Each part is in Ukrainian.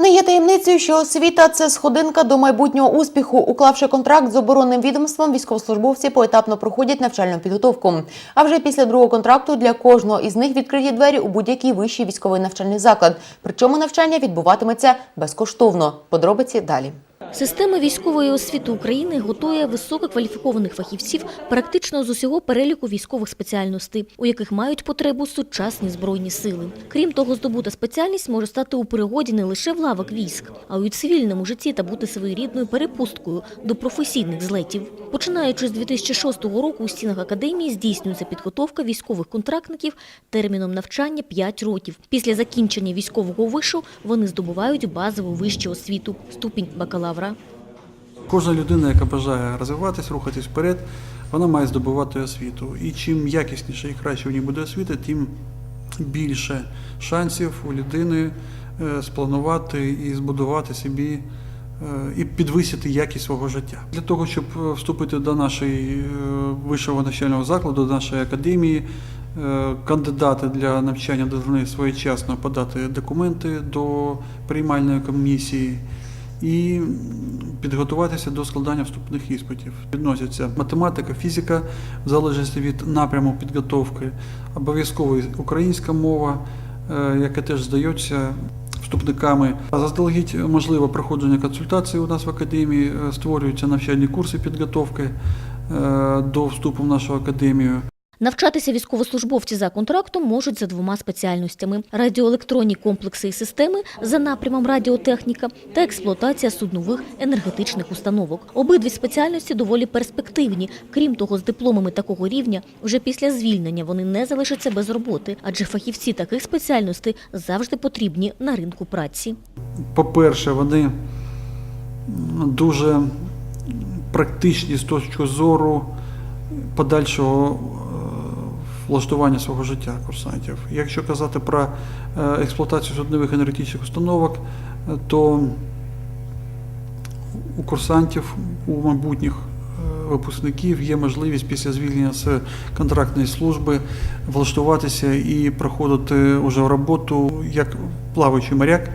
Не є таємницею, що освіта це сходинка до майбутнього успіху. Уклавши контракт з оборонним відомством, військовослужбовці поетапно проходять навчальну підготовку. А вже після другого контракту для кожного із них відкриті двері у будь-який вищий військовий навчальний заклад. Причому навчання відбуватиметься безкоштовно. Подробиці далі. Система військової освіти України готує висококваліфікованих фахівців практично з усього переліку військових спеціальностей, у яких мають потребу сучасні збройні сили. Крім того, здобута спеціальність може стати у пригоді не лише в лавах військ, а й у цивільному житті та бути своєрідною перепусткою до професійних злетів. Починаючи з 2006 року у стінах академії здійснюється підготовка військових контрактників терміном навчання 5 років. Після закінчення військового вишу вони здобувають базову вищу освіту ступінь бакалавра. Кожна людина, яка бажає розвиватись, рухатись вперед, вона має здобувати освіту. І чим якісніше і краще в ній буде освіта, тим більше шансів у людини е, спланувати і збудувати собі е, і підвисити якість свого життя. Для того, щоб е, вступити до нашої вищого навчального закладу, до нашої академії, кандидати для навчання повинні своєчасно подати документи до приймальної комісії і підготуватися до складання вступних іспитів. Відносяться математика, фізика, в залежності від напряму підготовки, обов'язково українська мова, е, яка теж здається вступниками. А заздалегідь можливе проходження консультацій у нас в академії, е, створюються навчальні курси підготовки е, до вступу в нашу академію. Навчатися військовослужбовці за контрактом можуть за двома спеціальностями: радіоелектронні комплекси і системи за напрямом радіотехніка та експлуатація суднових енергетичних установок. Обидві спеціальності доволі перспективні. Крім того, з дипломами такого рівня вже після звільнення вони не залишаться без роботи, адже фахівці таких спеціальностей завжди потрібні на ринку праці. По-перше, вони дуже практичні з точки зору подальшого влаштування свого життя курсантів. Якщо казати про е, експлуатацію суднових енергетичних установок, е, то у курсантів, у майбутніх е, випускників є можливість після звільнення з контрактної служби влаштуватися і проходити уже роботу як плаваючий моряк,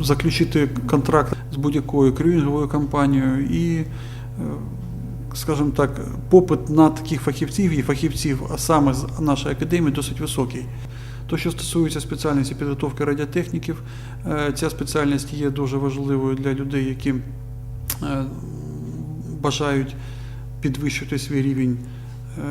заключити контракт з будь-якою крюїнговою компанією і, скажімо так, попит на таких фахівців і фахівців, а саме з нашої академії, досить високий. То, що стосується спеціальності підготовки радіотехніків, е, ця спеціальність є дуже важливою для людей, які е, бажають підвищити свій рівень е,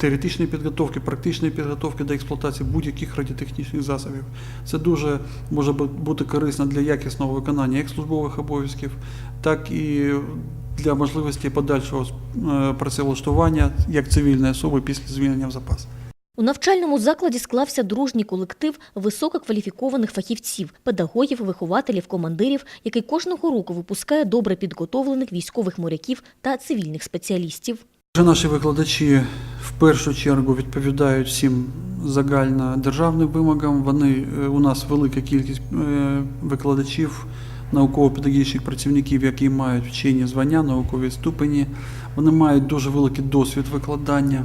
теоретичної підготовки, практичної підготовки до експлуатації будь-яких радіотехнічних засобів. Це дуже може бути корисно для якісного виконання як службових обов'язків, так і для можливості подальшого е, працевлаштування як цивільної особи після звільнення в запас. У навчальному закладі склався дружній колектив висококваліфікованих фахівців, педагогів, вихователів, командирів, який кожного року випускає добре підготовлених військових моряків та цивільних спеціалістів. Наші викладачі в першу чергу відповідають всім загальнодержавним вимогам. Вони е, у нас велика кількість е, викладачів, науково-педагогічних працівників, які мають вчені звання, наукові ступені. Вони мають дуже великий досвід викладання.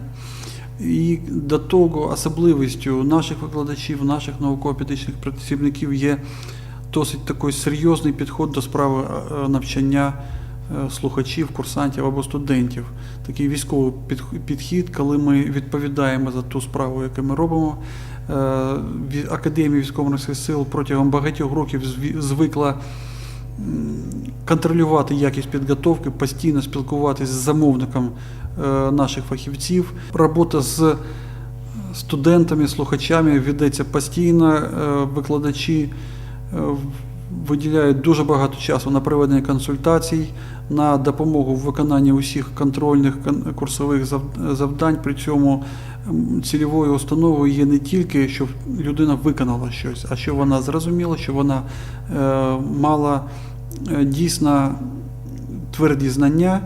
І до того особливістю наших викладачів, наших науково-педагогічних працівників є досить такий серйозний підход до справи е, навчання е, слухачів, курсантів або студентів. Такий військовий підхід, коли ми відповідаємо за ту справу, яку ми робимо. Е, Академія військово-морських сил протягом багатьох років звикла контролювати якість підготовки, постійно спілкуватися з замовником е, наших фахівців. Робота з студентами, слухачами ведеться постійно. Е, Викладачі е, виділяють дуже багато часу на проведення консультацій, на допомогу в виконанні усіх контрольних курсових завдань. При цьому цільовою установою є не тільки, щоб людина виконала щось, а щоб вона зрозуміла, що вона е, мала е, дійсно тверді знання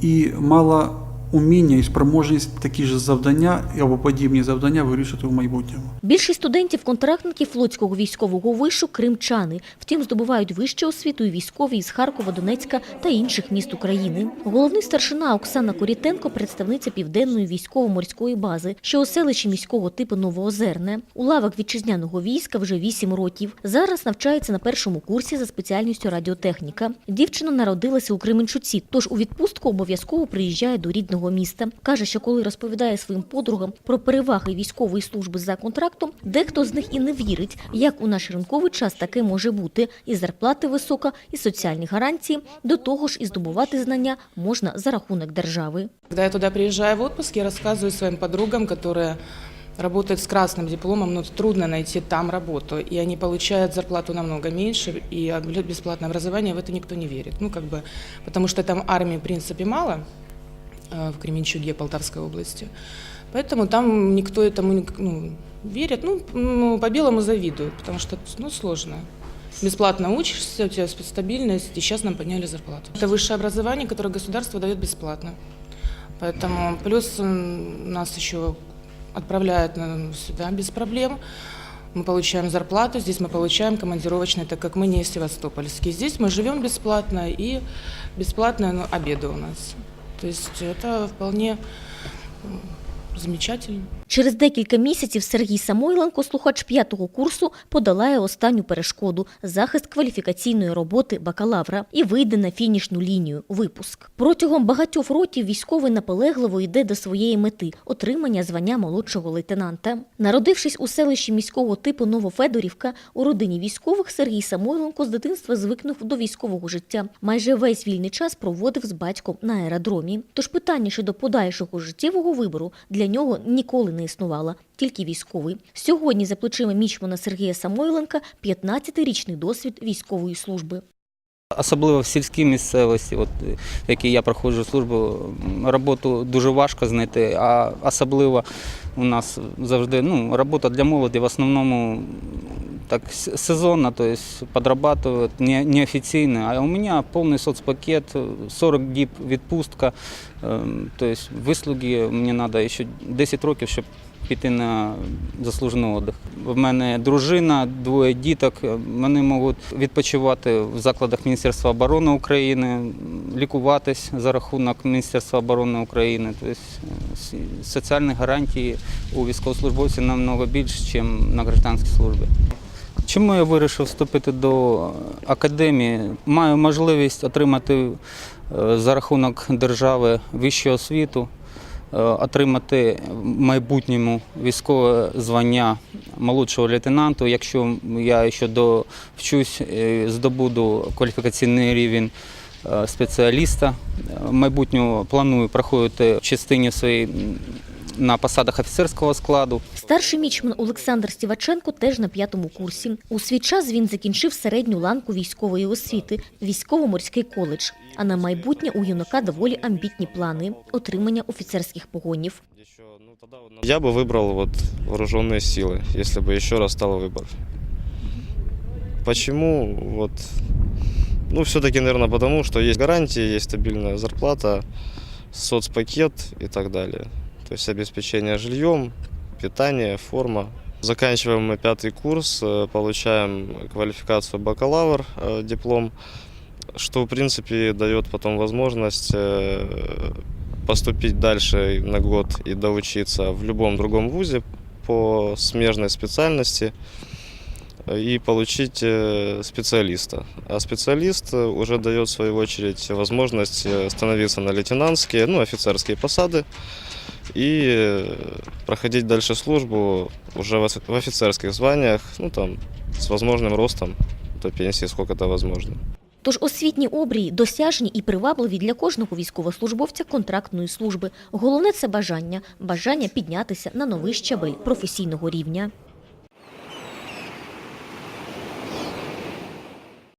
і мала уміння і спроможність такі ж завдання або подібні завдання вирішити в майбутньому. Більшість студентів-контрактників Флотського військового вишу – кримчани. Втім, здобувають вищу освіту і військові із Харкова, Донецька та інших міст України. Головний старшина Оксана Корітенко – представниця Південної військово-морської бази, що у селищі міського типу Новоозерне. У лавах вітчизняного війська вже 8 років. Зараз навчається на першому курсі за спеціальністю радіотехніка. Дівчина народилася у Кременчуці, тож у відпустку обов'язково приїжджає до рідного міста. Каже, що коли розповідає своїм подругам про переваги військової служби за контрактом, дехто з них і не вірить, як у наш ринковий час таке може бути. І зарплати висока, і соціальні гарантії. До того ж, і здобувати знання можна за рахунок держави. Когда я туда приезжаю в отпуск, я рассказываю своим подругам, которые работают с красным дипломом, но трудно найти там работу, и они получают зарплату намного меньше, и бесплатное образование в это никто не верит. Ну, как бы, потому что там армии, в принципе, мало э, в Кременчуге, Полтавской области. Поэтому там никто этому ну, верит. Ну, ну, по-белому завидуют, потому что ну, сложно. Бесплатно учишься, у тебя стабильность, и сейчас нам подняли зарплату. Это высшее образование, которое государство дает бесплатно. Поэтому плюс нас еще отправляют сюда без проблем. Мы получаем зарплату, здесь мы получаем командировочные, так как мы не севастопольские. Здесь мы живем бесплатно и бесплатно ну, обеды у нас. То есть это вполне замечательно. Через декілька місяців Сергій Самойленко, слухач п'ятого курсу, подолає останню перешкоду – захист кваліфікаційної роботи бакалавра і вийде на фінішну лінію – випуск. Протягом багатьох років військовий наполегливо йде до своєї мети – отримання звання молодшого лейтенанта. Народившись у селищі міського типу Новофедорівка, у родині військових Сергій Самойленко з дитинства звикнув до військового життя. Майже весь вільний час проводив з батьком на аеродромі. Тож питання щодо подальшого життєвого вибору для нього ніколи не існувала, тільки військовий. Сьогодні за плечима мічмана Сергія Самойленка 15-річний досвід військової служби. Особливо в сільській місцевості, от, в якій я проходжу службу, роботу дуже важко знайти, а особливо у нас завжди ну, робота для молоді в основному так с- сезонна, то есть подрабатывают не, неофициально. А у меня полный соцпакет, э, 40 діб відпустка, ем, то есть вислуги мені треба ще 10 років, щоб піти на заслужений отдих. В мене дружина, двоє діток. Вони можуть відпочивати в закладах Міністерства оборони України, м, лікуватись за рахунок Міністерства оборони України. Тобто е, с- соціальні гарантії у військовослужбовців намного більше, ніж на гражданській службі. Чому я вирішив вступити до академії? Маю можливість отримати е, за рахунок держави вищу освіту, е, отримати в майбутньому військове звання молодшого лейтенанту. Якщо я ще довчусь, е, здобуду кваліфікаційний рівень спеціаліста. В майбутньому планую проходити в частині своїй м, на посадах офіцерського складу. Старший мічман Олександр Стіваченко теж на п'ятому курсі. У свій час він закінчив середню ланку військової освіти – військово-морський коледж. А на майбутнє у юнака доволі амбітні плани – отримання офіцерських погонів. Я бы выбрал вот вооруженные силы, если бы еще раз стал выбор. Почему? Вот, ну, все-таки, наверное, потому, что есть гарантии, есть стабильная зарплата, соцпакет и так далее. То есть обеспечение жильем, питание, форма. Заканчиваем мы пятый курс, э, получаем квалификацию бакалавр, э, диплом, что, в принципе, дает потом возможность э, поступить дальше на год и доучиться в любом другом вузе по смежной специальности и получить специалиста. А специалист уже дает, в свою очередь, возможность становиться на лейтенантские, ну, офицерские посады и э, проходить дальше службу уже в офи- в офицерских званиях, ну, там, с возможным ростом до пенсии, сколько это возможно. Тож освітні обрії досяжні і привабливі для кожного військовослужбовця контрактної служби. Головне – це бажання. Бажання піднятися на новий щабель професійного рівня.